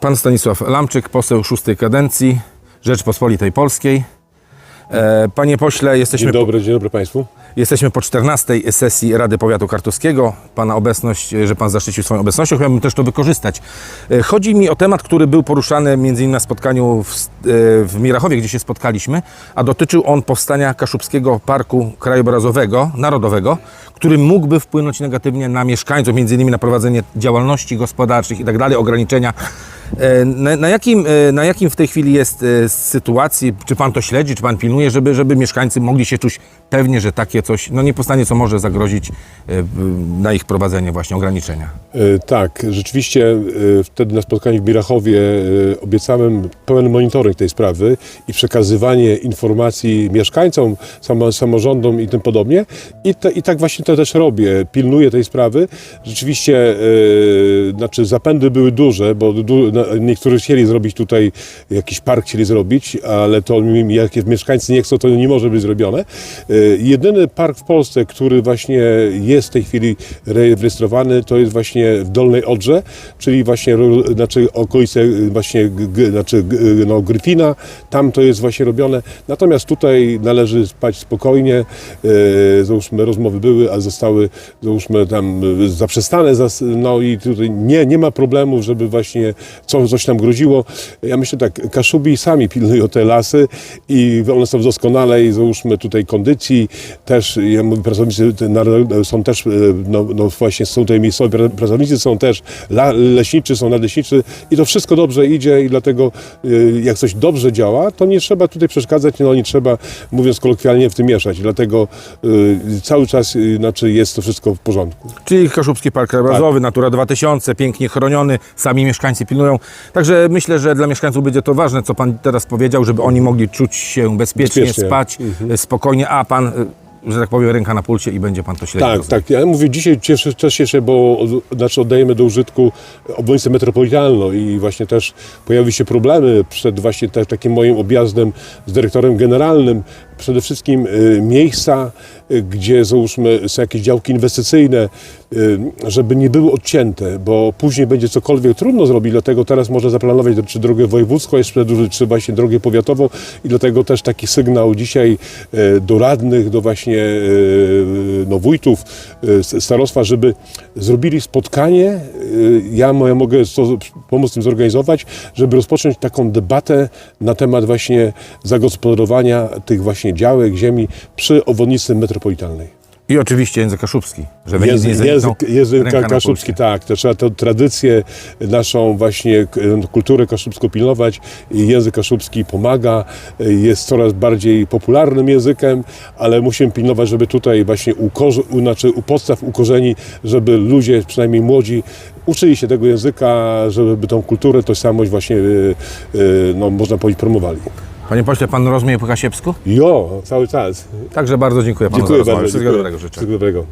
Pan Stanisław Lamczyk, poseł szóstej kadencji Rzeczpospolitej Polskiej. E, Panie pośle, jesteśmy Dzień dobry, dzień dobry Państwu. Jesteśmy po 14 sesji Rady Powiatu Kartuskiego. Pana obecność, e, że Pan zaszczycił swoją obecnością, chciałbym też to wykorzystać. E, Chodzi mi o temat, który był poruszany między innymi na spotkaniu w, w Mirachowie, gdzie się spotkaliśmy, a dotyczył on powstania Kaszubskiego Parku Krajobrazowego, Narodowego, który mógłby wpłynąć negatywnie na mieszkańców, między innymi na prowadzenie działalności gospodarczych i tak dalej, ograniczenia. E, Na, na, jakim, e, na jakim w tej chwili jest e, sytuacji, czy Pan to śledzi, czy Pan pilnuje, żeby, żeby mieszkańcy mogli się czuć pewnie, że takie coś no nie powstanie, co może zagrozić na ich prowadzenie właśnie ograniczenia? Tak, rzeczywiście wtedy na spotkaniu w Birachowie obiecałem pełen monitoring tej sprawy i przekazywanie informacji mieszkańcom, samo, samorządom i tym podobnie. I, te, I tak właśnie to też robię. Pilnuję tej sprawy. Rzeczywiście, znaczy zapędy były duże, bo du, niektórzy chcieli zrobić tutaj jakiś park, chcieli zrobić, ale to jak mieszkańcy nie chcą, to nie może być zrobione. E, Jedyny park w Polsce, który właśnie jest w tej chwili rejestrowany, to jest właśnie w Dolnej Odrze, czyli właśnie znaczy okolice y, właśnie znaczy, g, no, Gryfina, tam to jest właśnie robione. Natomiast tutaj należy spać spokojnie. E, załóżmy rozmowy były, a zostały załóżmy tam y, zaprzestane, no i tutaj nie, nie ma problemów, żeby właśnie co, coś nam groziło. Ja myślę tak, Kaszubi sami pilnują te lasy i one są w doskonalej, załóżmy tutaj kondycji. Też, ja mówię, pracownicy są też, e, no, no właśnie są tutaj miejscowi pra- pracownicy, są też la, leśniczy, są nadleśniczy i to wszystko dobrze idzie i dlatego e, jak coś dobrze działa, to nie trzeba tutaj przeszkadzać, no nie trzeba, mówiąc kolokwialnie, w tym mieszać. Dlatego e, cały czas, znaczy jest to wszystko w porządku. Czyli Kaszubski Park Krajobrazowy, Natura 2000, pięknie chroniony, sami mieszkańcy pilnują. Także myślę, że dla mieszkańców będzie to ważne, co Pan teraz powiedział, żeby oni mogli czuć się bezpiecznie, Bezpiecznie. spać e, spokojnie, a Pan, e, że tak powiem, ręka na pulsie i będzie Pan to śledził. Tak, tak. Ja mówię, dzisiaj cieszę, cieszę się, bo od- znaczy oddajemy do użytku obwodnicę metropolitalną i właśnie też pojawiły się problemy przed właśnie takim moim objazdem z dyrektorem generalnym. Przede wszystkim y, miejsca, y, gdzie załóżmy są jakieś działki inwestycyjne, y, żeby nie były odcięte, bo później będzie cokolwiek trudno zrobić, dlatego teraz można zaplanować czy drogę wojewódzką, jeszcze czy właśnie drogę powiatową i dlatego też taki sygnał dzisiaj do radnych, do właśnie no, wójtów starostwa, żeby zrobili spotkanie. Ja, mo- ja mogę pomóc tym zorganizować, żeby rozpocząć taką debatę na temat właśnie zagospodarowania tych właśnie działek, ziemi przy obwodnicy metropolitalnej. I oczywiście język kaszubski, żeby nic nie Język, zaniknął. kaszubski, tak. To trzeba tę tradycję, naszą właśnie kulturę kaszubską pilnować. I język kaszubski pomaga, jest coraz bardziej popularnym językiem, ale musimy pilnować, żeby tutaj właśnie u, u, znaczy u podstaw, u korzeni, żeby ludzie, przynajmniej młodzi, uczyli się tego języka, żeby tą kulturę, tożsamość właśnie, y, y, no, można powiedzieć, promowali. Panie pośle, Pan rozumie po kasiepsku? Jo, cały czas. Także bardzo dziękuję Panu Dziękuję za rozmowę. bardzo. Wszystkiego dziękuję. dobrego życzę. Wszystkiego dobrego.